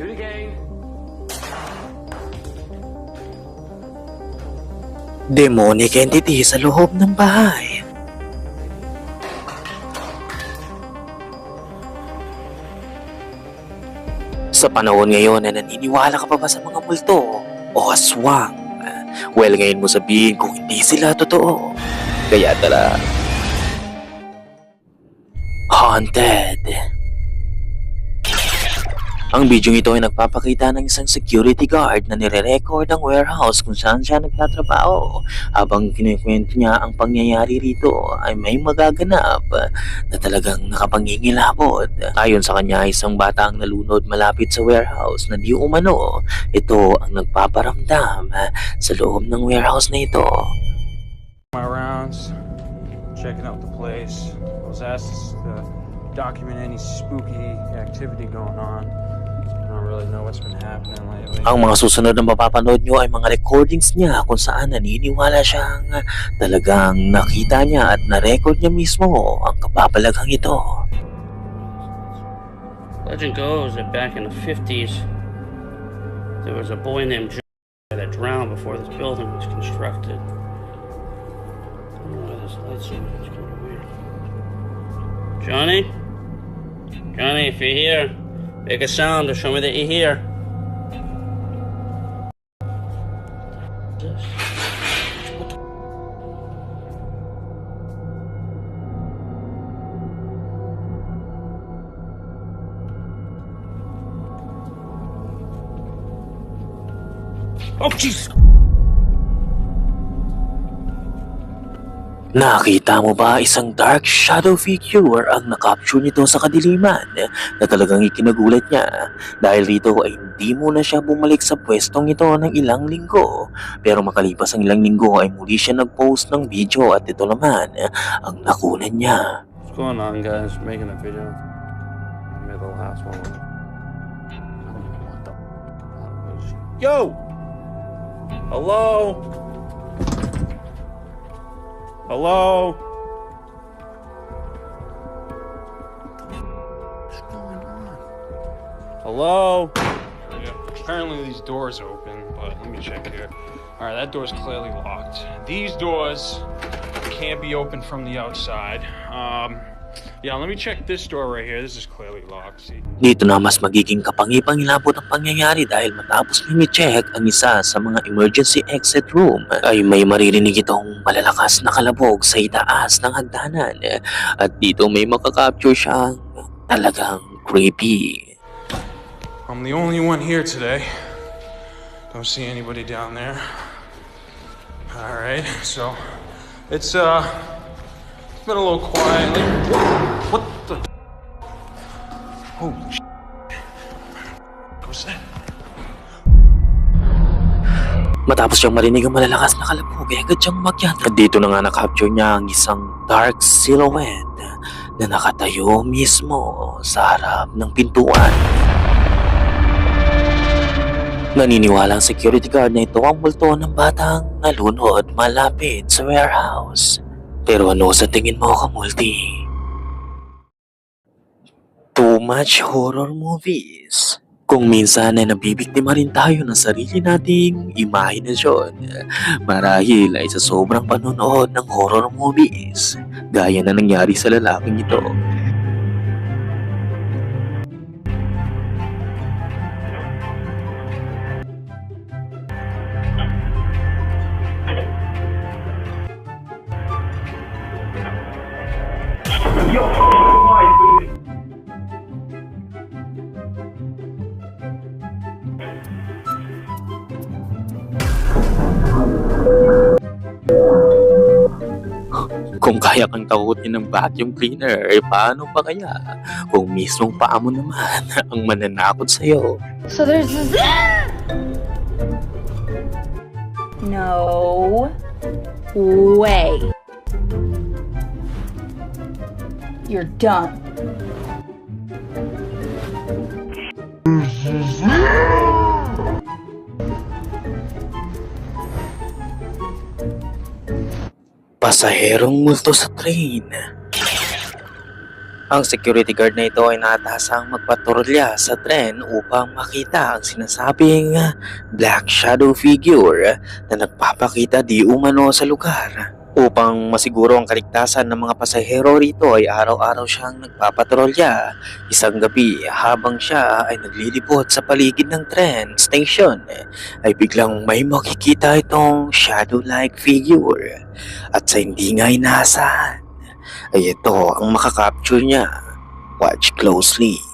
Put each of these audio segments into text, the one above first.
Do it again. Demonic entity sa loob ng bahay. Sa panahon ngayon na naniniwala ka pa ba sa mga multo o aswang? Well, ngayon mo sabihin kung hindi sila totoo. Kaya tara. Haunted. Ang video ito ay nagpapakita ng isang security guard na nire-record ang warehouse kung saan siya nagtatrabaho. Habang kinikwento niya ang pangyayari rito ay may magaganap na talagang nakapangingilabot. Ayon sa kanya, isang bata ang nalunod malapit sa warehouse na di umano. Ito ang nagpaparamdam sa loob ng warehouse na ito. my rounds, checking out the place. I was asked to document any spooky activity going on. Ang mga susunod na mapapanood nyo ay mga recordings niya kung saan naniniwala siyang talagang nakita niya at na-record niya mismo ang kapapalaghang ito. Legend goes that back in the 50s, there was a boy named Johnny that drowned before this building was constructed. I don't know why this light's on. It's kind of weird. Johnny? Johnny, if you're here, make a sound to show me that you're here. Oh, jeez! Nakita mo ba isang dark shadow figure ang nakapture nito sa kadiliman na talagang ikinagulat niya dahil rito ay hindi muna siya bumalik sa pwestong ito ng ilang linggo pero makalipas ang ilang linggo ay muli siya nag-post ng video at ito naman ang nakunan niya. What's going on, guys? Making a video. The last one. I don't Hello? What's going on? Hello? Apparently these doors open, but let me check here. All right, that door's clearly locked. These doors can't be opened from the outside. Um, yeah, let me check this door right here. This is clearly locked. See? Dito na mas magiging kapangipangilabot ang pangyayari dahil matapos niya i-check ang isa sa mga emergency exit room ay may maririnig itong malalakas na kalabog sa itaas ng hagdanan at dito may makakapture siyang talagang creepy. I'm the only one here today. Don't see anybody down there. All right, so it's uh, it's been a little quiet. What the? Holy sh! What's that? Matapos siyang marinig ang malalakas na kalabog ay agad siyang magyat at dito na nga nakapture niya ang isang dark silhouette na nakatayo mismo sa harap ng pintuan. Naniniwala ang security guard na ito ang multo ng batang nalunod malapit sa warehouse. Pero ano sa tingin mo, Kamulti? Too much horror movies. Kung minsan ay nabibiktima rin tayo ng sarili nating imahinasyon marahil ay sa sobrang panonood ng horror movies gaya na nangyari sa lalaking ito. Kung kaya kang takutin ng vacuum cleaner, eh paano pa kaya kung mismong paa mo naman ang mananakot sa'yo? So there's this. No way. You're done. Pasaherong multo sa train. Ang security guard na ito ay natasang magpatrolya sa tren upang makita ang sinasabing black shadow figure na nagpapakita di umano sa lugar. Upang masiguro ang kaligtasan ng mga pasahero rito ay araw-araw siyang nagpapatrolya. Isang gabi habang siya ay naglilibot sa paligid ng tren station ay biglang may makikita itong shadow-like figure. At sa hindi nga inaasahan ay ito ang makakapture niya. Watch closely.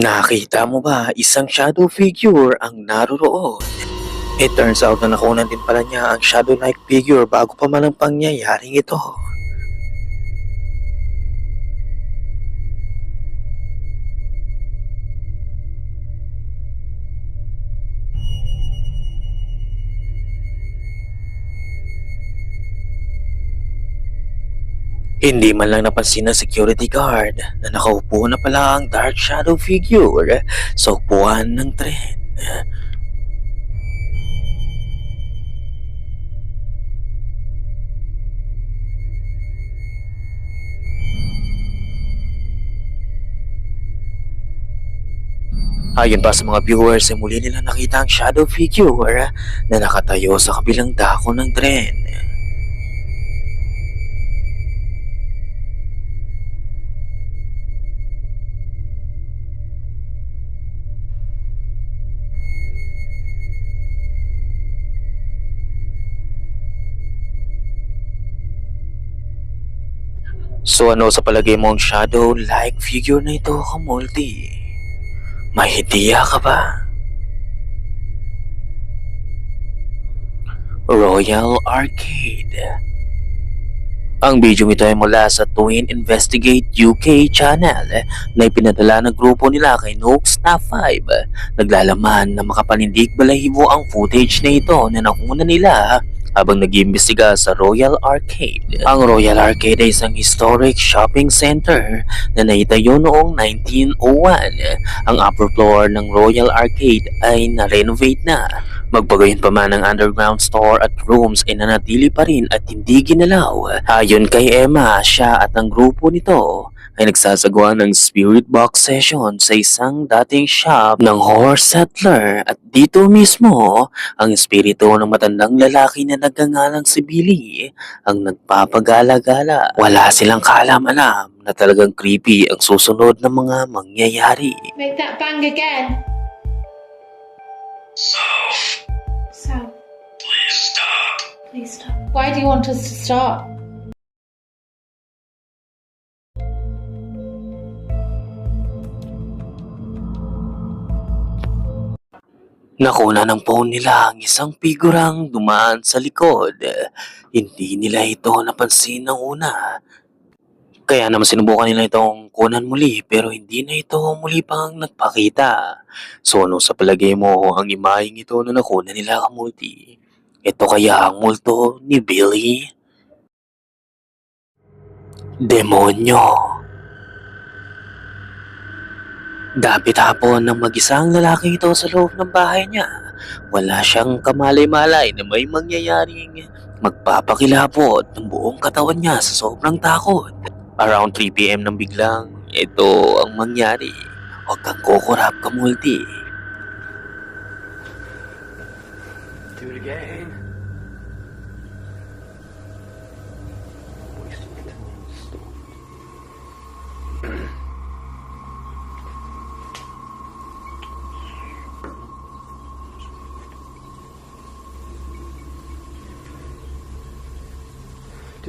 Nakita mo ba isang shadow figure ang naroroon? It turns out na nakunan din pala niya ang shadow-like figure bago pa man ang pangyayaring ito. Hindi man lang napansin ng security guard na nakaupo na pala ang dark shadow figure sa upuan ng tren. Ayon pa sa mga viewers ay muli nila nakita ang shadow figure na nakatayo sa kabilang dako ng tren. So ano sa palagay mo ang shadow-like figure na ito, Kamulti? May ideya ka ba? Royal Arcade Ang video ito ay mula sa Twin Investigate UK channel na ipinadala ng grupo nila kay Nook Staff 5. Naglalaman na makapanindig balahibo ang footage na ito na nakuna nila habang nag-iimbestiga sa Royal Arcade. Ang Royal Arcade ay isang historic shopping center na naitayo noong 1901. Ang upper floor ng Royal Arcade ay na-renovate na. Magpagayon pa man ang underground store at rooms ay nanatili pa rin at hindi ginalaw. Ayon kay Emma, siya at ang grupo nito ay nagsasagawa ng spirit box session sa isang dating shop ng horse settler at dito mismo ang espiritu ng matandang lalaki na nagngangalang si Billy ang nagpapagala-gala. Wala silang kaalam-alam na talagang creepy ang susunod na mga mangyayari. Make that bang again. So. Please stop. Please stop. Why do you want us to stop? Nakuna ng phone nila ang isang figurang dumaan sa likod. Hindi nila ito napansin ng una. Kaya naman sinubukan nila itong kunan muli pero hindi na ito muli pang nagpakita. So ano sa palagay mo ang imaheng ito na nakuna nila kamulti? Ito kaya ang multo ni Billy? Demonyo. Dapit hapon ng mag-isang lalaki ito sa loob ng bahay niya. Wala siyang kamalay-malay na may mangyayaring magpapakilabot ng buong katawan niya sa sobrang takot. Around 3pm nang biglang, ito ang mangyari. Huwag kang kukurap ka multi. Do it again.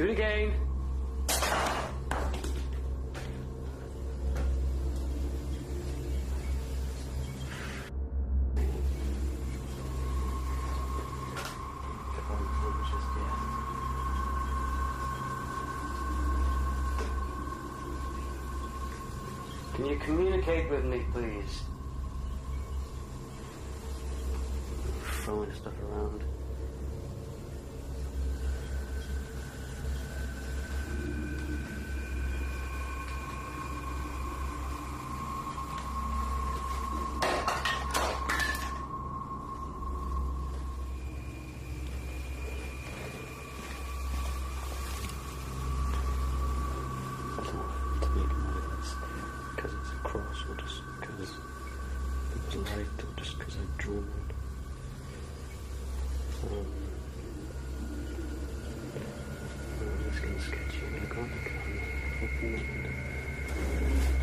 Do it again. Can you communicate with me, please? Throwing stuff around. It was light or just because I drew one. Um, I'm just gonna sketch you. I'm gonna go on the camera. Open the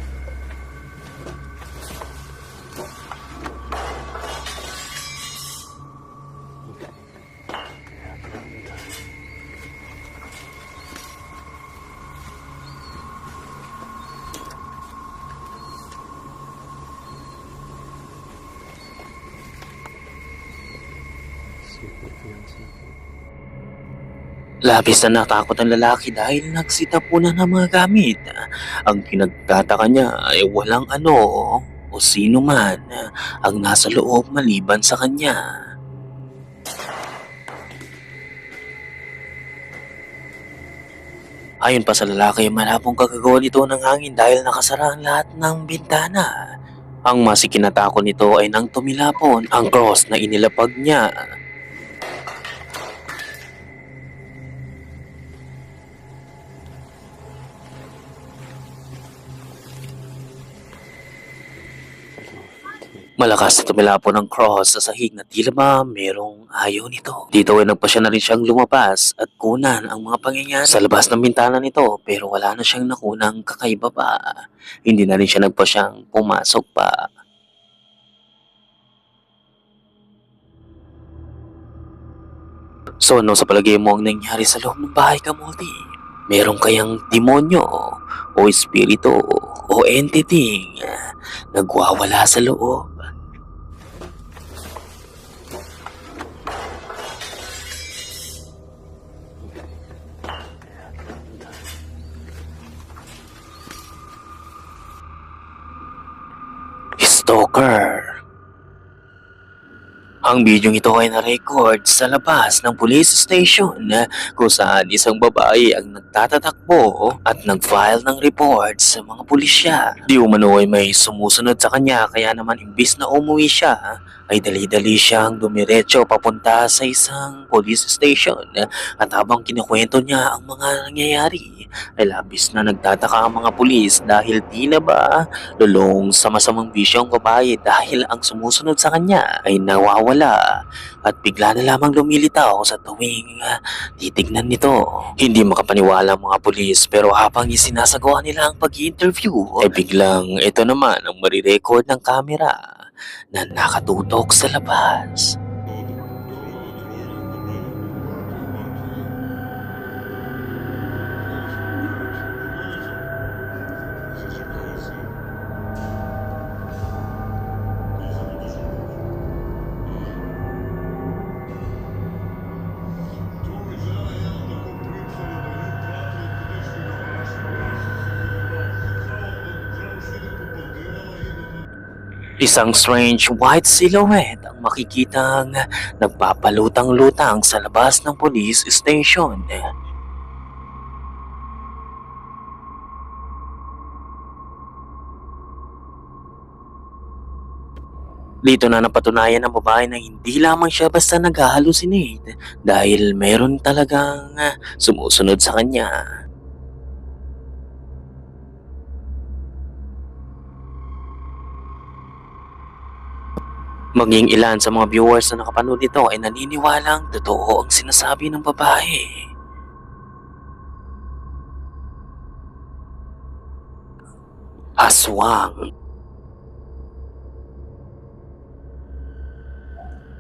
Labis na natakot ang lalaki dahil nagsitapunan ng mga gamit. Ang pinagtataka niya ay walang ano o sino man ang nasa loob maliban sa kanya. Ayon pa sa lalaki, malabong kagagawa nito ng hangin dahil nakasara ang lahat ng bintana. Ang masikinatakot nito ay nang tumilapon ang cross na inilapag niya Malakas na tumilapon ng cross sa sahig na tila ba merong ayaw nito. Dito ay nagpasya na rin siyang lumabas at kunan ang mga pangyayari sa labas ng bintana nito pero wala na siyang nakunang kakaiba pa. Hindi na rin siya nagpasyang pumasok pa. So ano sa palagay mo ang nangyari sa loob ng bahay ka, Moldy? Meron kayang demonyo o espiritu o entity nagwawala sa loob. Stalker. Ang bidyong ito ay na-record sa labas ng police station kung saan isang babae ang nagtatatakbo at nag-file ng report sa mga pulisya. Di umano ay may sumusunod sa kanya kaya naman imbis na umuwi siya ay dali-dali siyang dumiretso papunta sa isang police station. At habang kinukwento niya ang mga nangyayari ay labis na nagtataka ang mga pulis dahil tila ba lulong sa masamang bisyo ang babae dahil ang sumusunod sa kanya ay nawawala. At bigla na lamang lumilitaw sa tuwing ah, titignan nito. Hindi makapaniwala ang mga pulis pero habang isinasagawa nila ang pag-interview ay biglang ito naman ang marirecord ng camera na nakatutok sa labas. Isang strange white silhouette ang makikitang nagpapalutang-lutang sa labas ng police station. Dito na napatunayan ng babae na hindi lamang siya basta nag-hallucinate dahil meron talagang sumusunod sa kanya. Maging ilan sa mga viewers na nakapanood nito ay naniniwalang totoo ang sinasabi ng babae. Aswang.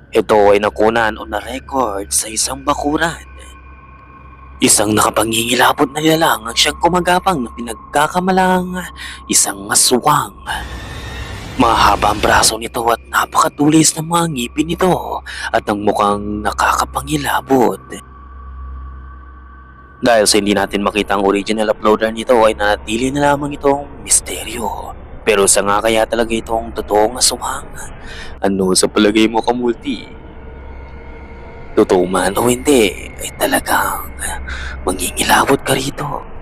Ito ay nakunan o na-record sa isang bakuran. Isang nakapangingilabot na nilalang ang siyang kumagapang na pinagkakamalang isang aswang. Mahaba ang braso nito at napakatulis ng mga ngipin nito at ang mukhang nakakapangilabot. Dahil sa hindi natin makita ang original uploader nito ay nanatili na lamang itong misteryo. Pero sa nga kaya talaga itong totoong aswang? Ano sa palagay mo kamulti? Totoo man o hindi, ay talagang mangingilabot ka rito.